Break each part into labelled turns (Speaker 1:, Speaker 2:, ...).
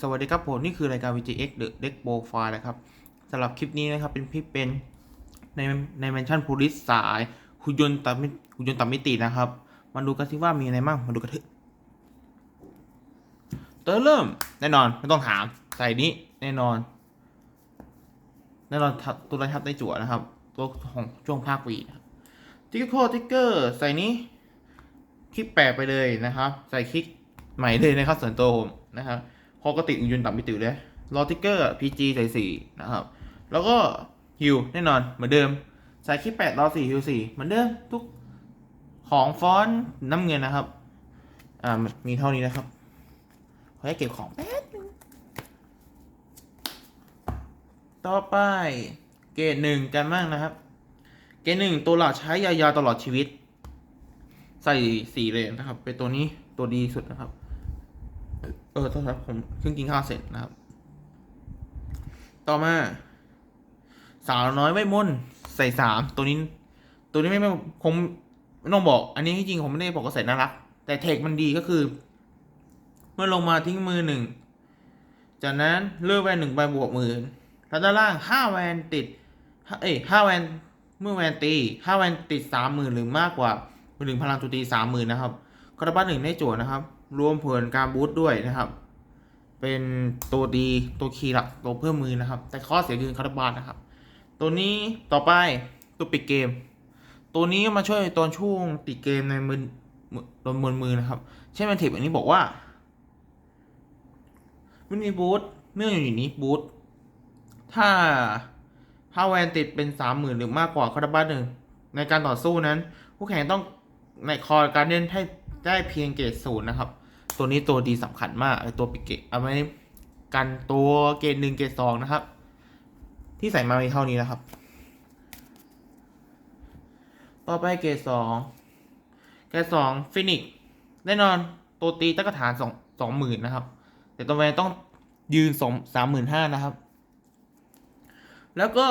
Speaker 1: สวัสดีครับผมนี่คือรายการ VGX The Deck Profile นะครับสำหรับคลิปนี้นะครับเป็นคลิปเป็นในในแมนชั่นพูลิสสายหุ่นยนต์ตัดมิหุ่นยนต์ตัดมิตินะครับมาดูกันสิว่ามีอะไรบ้างมาดูกันเถอะตัวเริ่มแน่นอนไม่ต้องถามใส่นี้แน่นอน แน่นอนทับตัวระทับได้จั่วนะครับ ตัวของช่วงภาควีนะครับทิกเกอร์ทิกเกอร์ใส่นี้คลิกแปลกไปเลยนะครับ ใส่คลิกใหม่เลยนะครับส่วนตัวผมนะครับ พอกติยืนต่ำไปติเลยรอทิกเกอร์ PG ใส่สี่นะครับ แล้วก็ฮิวแน่นอนเหมือนเดิมใส่คลิกแปดรอสี่ฮิวสี่เหมือนเดิมทุกของฟอนต์น้ำเงินนะครับ อ่ามีเท่านี้นะครับ ขอให้เก็บของแป๊บนึงต่อไปเกรดหนึ่งกันบ้างนะครับ เกรดหนึ่งตัวหลักใช้ยาวๆตลอดชีวิต ใส่สี่เลนนะครับ เป็นตัวนี้ตัวดีสุดนะครับ เออโทษครับผมเพิ่งกินข้าวเสร็จนะครับ ต่อมา สาวน้อยไม่มนใส่สามตัวนี้ ตัวนี้ไม่ไม่คงไม่ต้องบอก อันนี้ที่จริงผมไม่ได้บอกว่าใส่น่ารัก แต่เทคมันดีก็คือ เมื่อลงมาทิ้งมือหนึ่งจากนั้นเลือกแวนหนึ่งใบบวกหมื่นแล้วด้านล่างห้าแวนติดเอ้ยห้าแวนเมื่อแวนตีห้าแวนติดสามหมื่นหรือมากกว่าไปถึงพลังจมตีสามหมื่นนะครับคาราบัสหนึ่งได้โจทย์นะครับ รวมผลการบูสต์ด้วยนะครับ เป็นตัวดีตัวคีย์หลักตัวเพิ่มมือนะครับ แต่ข้อเสียคือคาราบัสนะครับ ตัวนี้ต่อไปตัวปิดเกม ตัวนี้มาช่วยตอนช่วงปิดเกมในมือมือโดนมือมือนะครับ เช่นแมนทิปอันนี้บอกว่ามันมีบูสต์เมื่ออยู่นี้บูสต์ถ้าถ้าแวนติดเป็นสามหมื่นหรือมากกว่าคาราบัสหนึ่งในการต่อสู้นั้น ผู้แข่งต้องในคอการเล่นให้ ได้เพียงเกรดศูนย์นะครับ ตัวนี้ตัวดีสำคัญมากไอตัวปิดเกตเอาไว้กันตัวเกรดหนึ่งเกรดสองนะครับ ที่ใส่มามีเท่านี้นะครับ ต่อไปเกรดสองเกรดสองฟินิกแน่นอนตัวตีตั้งกระฐานสองสองหมื่นนะครับ แต่ตัวแวนต้องยืนสองสามหมื่นห้านะครับ แล้วก็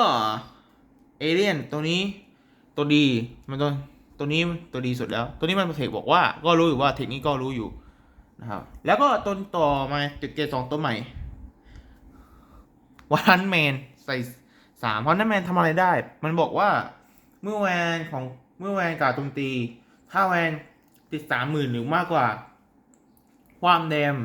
Speaker 1: เอเลียนตัวนี้ตัวดีมันตัว ตัวนี้ตัวดีสุดแล้ว ตัวนี้มันเทคบอกว่าก็รู้อยู่ว่าเทคนี้ก็รู้อยู่นะครับ แล้วก็ตัวต่อมาจุดเกรสองตัวใหม่วันแมนใส่สามวันแมนทำอะไรได้ มันบอกว่าเมื่อแวนของเมื่อแวนกาดโจมตี ถ้าแวนติดสามหมื่นหรือมากกว่า ความแดม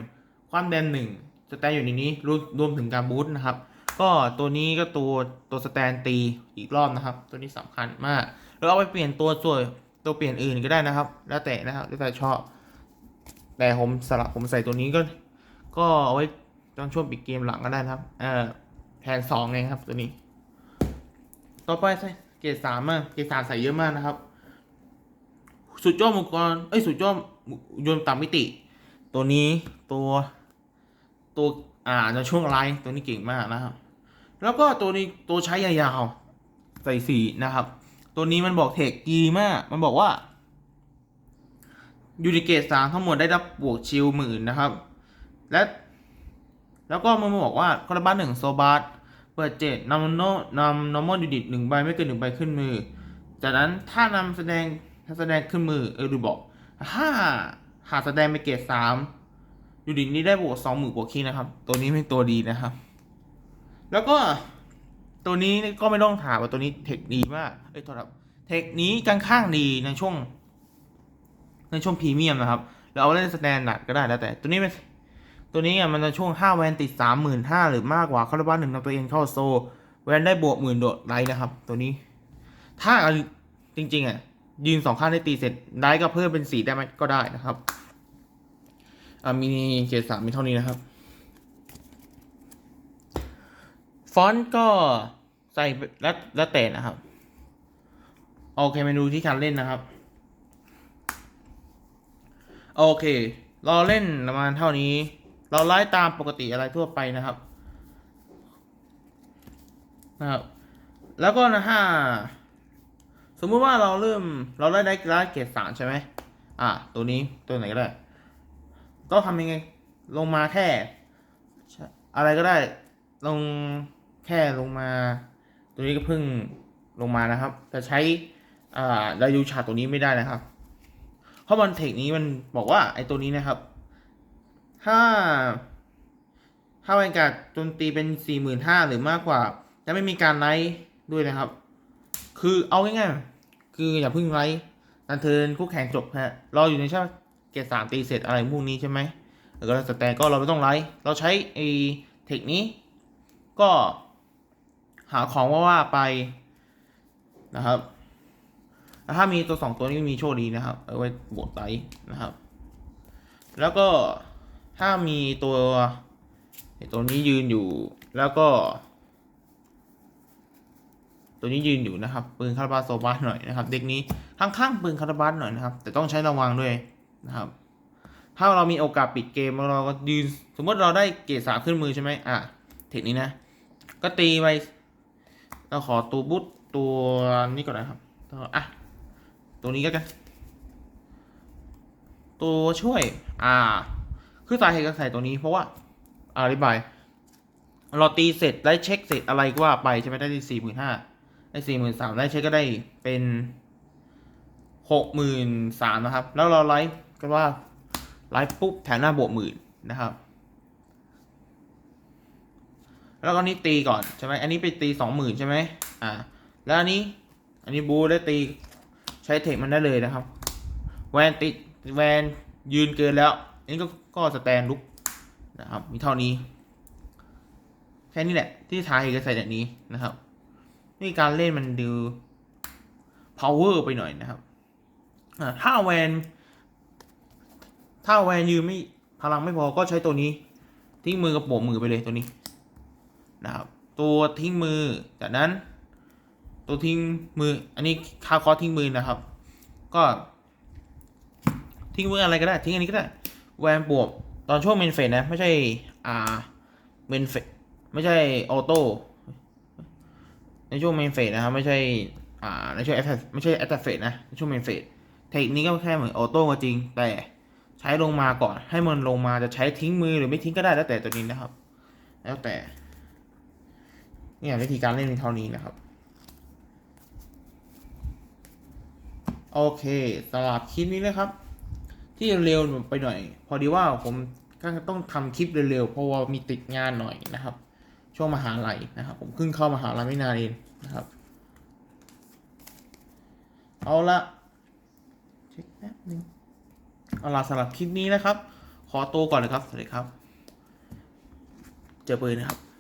Speaker 1: ความแดมหนึ่งสแตนอยู่ในนี้รวมรวมถึงการบูสต์นะครับ ก็ตัวนี้ก็ตัวตัวสแตนตีอีกรอบนะครับ ตัวนี้สำคัญมาก แล้วเอาไปเปลี่ยนตัวส่วนตัวเปลี่ยนอื่นก็ได้นะครับ แล้วแต่นะครับแล้วแต่ชอบ แต่ผมสลับผมใส่ตัวนี้ก็ ก็เอาไว้ตอนช่วงปิดเกมหลังก็ได้นะครับเอ่อแทนสองไงครับตัวนี้ ต่อไปใส่เกรดสามมากเกรดสามใส่เยอะมากนะครับ สุดยอดมุกกรเอ้ยสุดยอดยนต์ต่ำมิติ ตัวนี้ตัวตัวอ่าในช่วงไลฟ์ตัวนี้เก่งมากนะครับ แล้วก็ตัวนี้ตัวใช้ยาวๆใส่สีนะครับ ตัวนี้มันบอกเทคดีมาก มันบอกว่ายูนิเกตสามทั้งหมดได้รับบวกชิลหมื่นนะครับ และแล้วก็มันบอกว่าคาราบาหนึ่งโซบาร์เปิดเจ็ดนำโนนำนอร์มอลยูนิตหนึ่งใบไม่เกินหนึ่งใบขึ้นมือ จากนั้นถ้านำแสดงถ้าแสดงขึ้นมือเออดูบอกถ้าหากแสดงไปเกรดสามยูนิตนี้ได้บวกสองหมื่นบวกคีนะครับ ตัวนี้เป็นตัวดีนะครับ แล้วก็ ตัวนี้ก็ไม่ต้องถามว่าตัวนี้เทคดีมากเอ้ยโทษครับเทคนี้ค่อนข้างดีในช่วง ในช่วงพรีเมียมนะครับแล้วเอาเล่นสแตนดาร์ดก็ได้แล้วแต่ ตัวนี้เป็นตัวนี้อะมันจะช่วงห้าแวนติดสามหมื่นห้าหรือมากกว่าคาราบาหนึ่งนำตัวเองเข้าโซ แวนได้บวกหมื่นโดดไลท์นะครับ ตัวนี้ ถ้าจริง ๆ อะ ยืนสองข้างได้ตีเสร็จไลท์ก็เพิ่มเป็นสี่ได้ไหมก็ได้นะครับอ่ามีเกรดสามมีเท่านี้นะครับ ฟอนต์ก็ ใส่แล้วแล้วแต่นะครับ โอเคมาดูที่การเล่นนะครับ โอเค เราเล่นประมาณเท่านี้ เราไล่ตามปกติอะไรทั่วไปนะครับ นะครับ แล้วก็นะฮะสมมุติว่าเราเริ่มเราได้ได้ได้เกรดสามใช่ไหมอะตัวนี้ตัวไหนก็ได้ ก็ทำยังไง ลงมาแค่ อะไรก็ได้ ลงแค่ลงมา ตัวนี้ก็เพิ่งลงมานะครับแต่ใช้อ่าไดยูชาตัวนี้ไม่ได้นะครับเพราะมันเทคนี้มันบอกว่าไอ้ตัวนี้นะครับ ถ้า ถ้าแวนการ์ดโจมตีเป็นสี่หมื่นห้าหรือมากกว่า จะไม่มีการไลท์ด้วยนะครับ คือเอาง่ายๆ คืออย่าเพิ่งไลท์นันเทินคู่แข่งจบฮะรออยู่ในช่วงเกตสามตีเสร็จอะไรพวกนี้ใช่ไหมแล้วก็สแตนก็เราไม่ต้องไลท์เราใช้ไอ้เทคนี้ ก็ หาของว่าว่าไปนะครับแล้วถ้ามีตัวสองตัวนี้มีโชคดีนะครับ เอาไว้บวกไลท์นะครับ แล้วก็ถ้ามีตัวตัวนี้ยืนอยู่ แล้วก็ ตัวนี้ยืนอยู่นะครับปืนคาราบาโซบาหน่อยนะครับ เด็กนี้ข้างๆปืนคาราบาสหน่อยนะครับ แต่ต้องใช้ระวังด้วยนะครับ ถ้าเรามีโอกาสปิดเกมเราก็ยืน สมมติเราได้เกรดสามขึ้นมือใช่ไหมอะเทคนี้นะ ก็ตีไป เราขอตัวบุ๊ตตัวนี้ก่อนนะครับตัวอะตัวนี้ก็กัน ตัวช่วย อ่า คือสาเหตุการใส่ตัวนี้เพราะว่าอธิบาย เราตีเสร็จได้เช็คเสร็จอะไรก็ว่าไปใช่ไหมได้ที่สี่หมื่นห้าได้สี่หมื่นสามได้เช็คก็ได้เป็นหกหมื่นสามนะครับ แล้วเราไลฟ์ก็ว่าไลฟ์ปุ๊บแถมหน้าบวกหมื่นนะครับ แล้วก็นี้ตีก่อนใช่ไหมอันนี้ไปตีสองหมื่นใช่ไหมอ่า แล้วอันนี้ อันนี้บูได้ตีใช้เทคมันได้เลยนะครับ แวนติดแวนยืนเกินแล้วอันนี้ก็ก็สแตนลุกนะครับ มีเท่านี้ แค่นี้แหละ ที่ทายเอกใส่แบบนี้นะครับ นี่การเล่นมันดู power ไปหน่อยนะครับอ่าถ้าแวนถ้าแวนยืนไม่พลังไม่พอก็ใช้ตัวนี้ ทิ้งมือกับโบกมือไปเลยตัวนี้ นะครับตัวทิ้งมือ จากนั้น ตัวทิ้งมือ อันนี้ค่าคอทิ้งมือนะครับ ก็ทิ้งมืออะไรก็ได้ ทิ้งอันนี้ก็ได้ แวนบวกตอนช่วงเมนเฟสนะ ไม่ใช่อ่าเมนเฟสไม่ใช่ออโต้ในช่วงเมนเฟสนะครับ ไม่ใช่อ่าในช่วงแอตไม่ใช่แอตเฟสนะในช่วงเมนเฟสเทคนี้ก็แค่เหมือนออโต้ก็จริง แต่ใช้ลงมาก่อน ให้มันลงมาจะใช้ทิ้งมือหรือไม่ทิ้งก็ได้แล้วแต่ตัวนี้นะครับ แล้วแต่ เนี่ยวิธีการเล่นมีเท่านี้นะครับ โอเคสำหรับคลิปนี้นะครับ ที่เร็วไปหน่อย พอดีว่าผมก็ต้องทำคลิปเร็วๆเพราะว่ามีติดงานหน่อยนะครับ ช่วงมหาลัยนะครับ ผมเพิ่งเข้ามหาลัยไม่นานเองนะครับ เอาละเช็คแป๊บนึงเอาละสำหรับคลิปนี้นะครับ ขอตัวก่อนเลยครับ สวัสดีครับ เจอปืนนะครับ